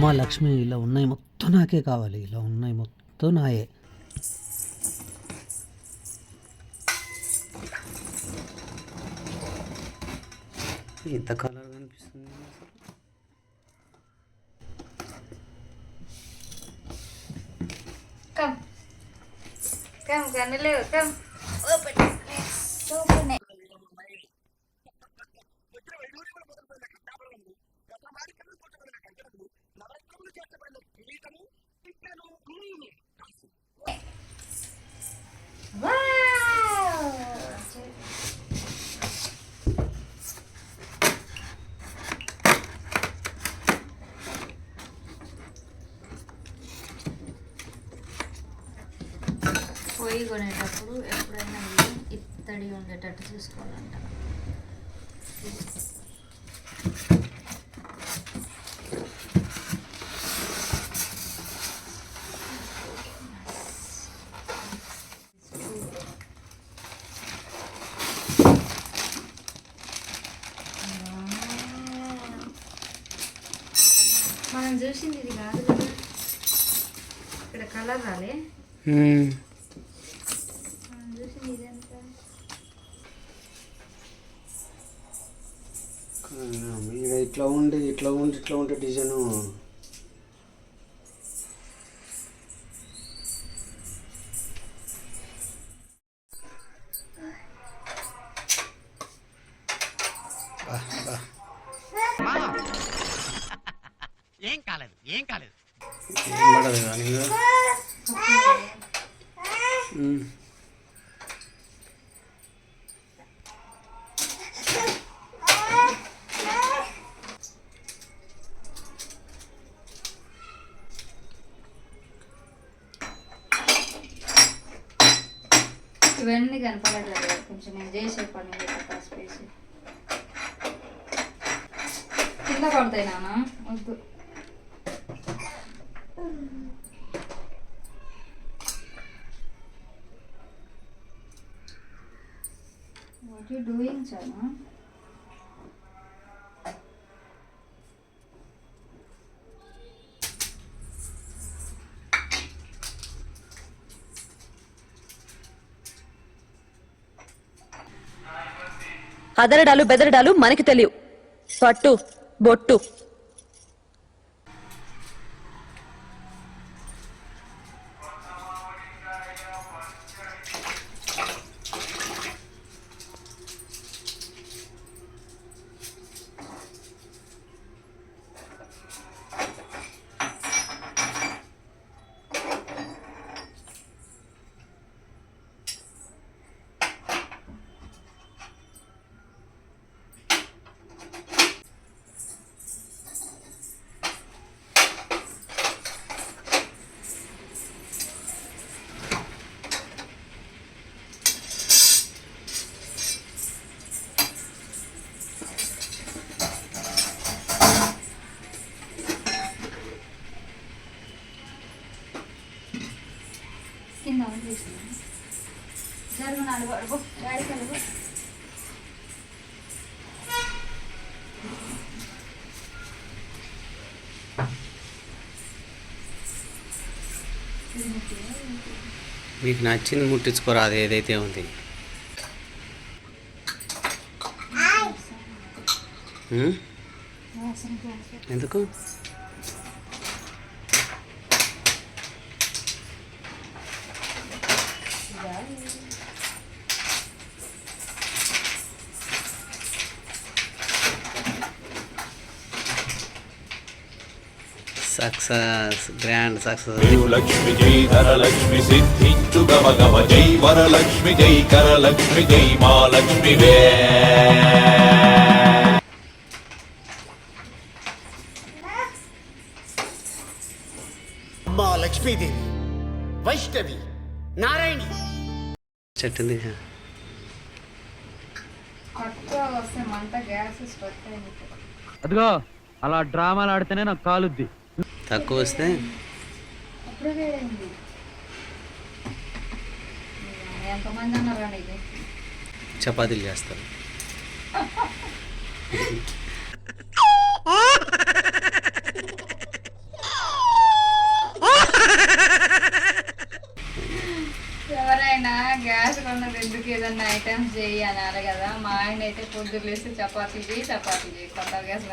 అమ్మ లక్ష్మి ఇలా ఉన్నాయి మొత్తం నాకే కావాలి ఇలా ఉన్నాయి మొత్తం నాయే ఇంత కలర్ కనిపిస్తుంది అసలు Come. Come, Canelo, పొయ్యి కొనేటప్పుడు ఎప్పుడైనా ఇది ఇత్తడి ఉండేటట్టు చూసుకోవాలంట. మనం చూసింది ఇది కాదు కదా. ఇక్కడ కలర్ రాలే. ఇక ఇట్లా ఉండి ఇట్లా ఉండి ఇట్లా ఉంటే డిజైన్. ఏం కాలేదు ఏం కాలేదు. పడదు కానీ ఇవన్నీ కనపడలేదు కొంచెం నేను చేసే పని స్పేస్ కింద పడతాయి నాన్న వద్దు. వాట్ యూ డూయింగ్ చానా అదరడాలు బెదరడాలు మనకి తెలియవు. పట్టు బొట్టు. కింద తీసుకున్నాను జరుగు నాలుగు అడుగు. డాడీకి అడుగు మీకు నచ్చింది ముట్టించుకోరా అది ఏదైతే ఉంది. ఉమ్? ఎందుకు సక్సెస్ గ్రాండ్ సక్సెస్ లక్ష్మి జై ధరలక్ష్మి సిద్ధించు గమ గమ జై వరలక్ష్మి జై కరలక్ష్మి జై మా లక్ష్మి వే. అమ్మా లక్ష్మీదేవి వైష్ణవి చెట్టు ఉంది తక్కువ వస్తే మంట గ్యాస్ స్ట్రక్ అయింది అదిగో అలా డ్రామాలు ఆడితేనే నాకు కాలుద్ది. తక్కువ వస్తే? అప్పుడే వేడైంది. ఎంతమంది అన్నారా నీకు చపాతీలు చేస్తారు చేయి అనాలి కదా. మా ఆయన అయితే పొద్దున్న లేస్తే చపాతీ చేయి చపాతీ చేయి. కొత్త గ్యాస్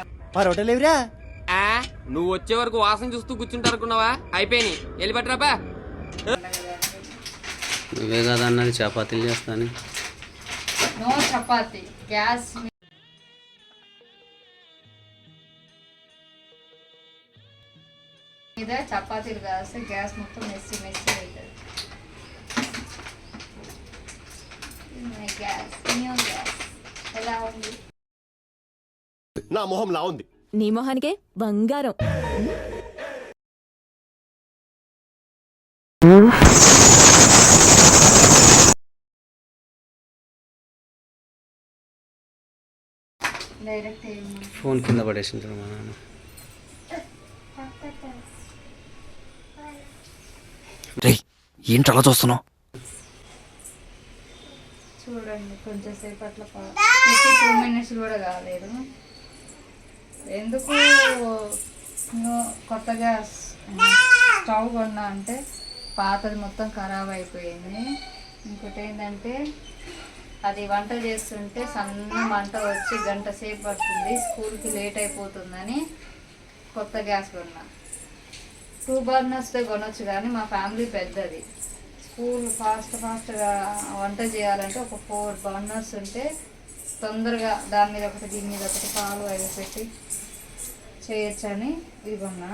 ఆ నువ్వు వచ్చే వరకు వాసన చూస్తూ కూర్చుంటారు అనుకున్నావా? అయిపోయి వెళ్ళి పట్టరాపా నువ్వే కదా అన్నది చపాతీలు చేస్తాను. నో చపాతీ. గ్యాస్ మీద చపాతీలు కాస్తే గ్యాస్ మొత్తం మెస్సి మెస్సి అవుతుంది మై గ్యాస్ న్యూ గ్యాస్ ఎలా ఉంది నా మొహం లా ఉంది. నీ మొహానికే బంగారం. డైరెక్ట్ ఏమో ఫోన్ కింద పడేసింటాడు మా నాన్న. ఏంటి అలా చూస్తున్నావు? కొంచెం సేపు అట్లా టూ మినిట్స్ కూడా కాలేదు. ఎందుకు కొత్తగా స్టవ్ కొన్నా అంటే పాతది మొత్తం ఖరాబ్ అయిపోయింది. ఇంకోటి ఏంటంటే అది వంట చేస్తుంటే సన్న మంట వచ్చి గంట సేపు పడుతుంది. స్కూల్కి లేట్ అయిపోతుందని కొత్త గ్యాస్ కొన్నా. టూ బర్నర్స్తో కొనొచ్చు కానీ మా ఫ్యామిలీ పెద్దది. స్కూల్ ఫాస్ట్ ఫాస్ట్గా వంట చేయాలంటే ఒక ఫోర్ బర్నర్స్ ఉంటే తొందరగా దాని మీద ఒకటి దీని మీద ఒకటి పాలు అవి పెట్టి చేయొచ్చని ఇది కొన్నా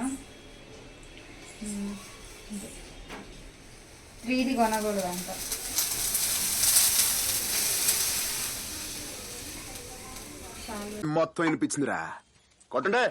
త్రీది కొనకూడదు అంట మొత్తం వినిపించిందిరా. కొట్టండి.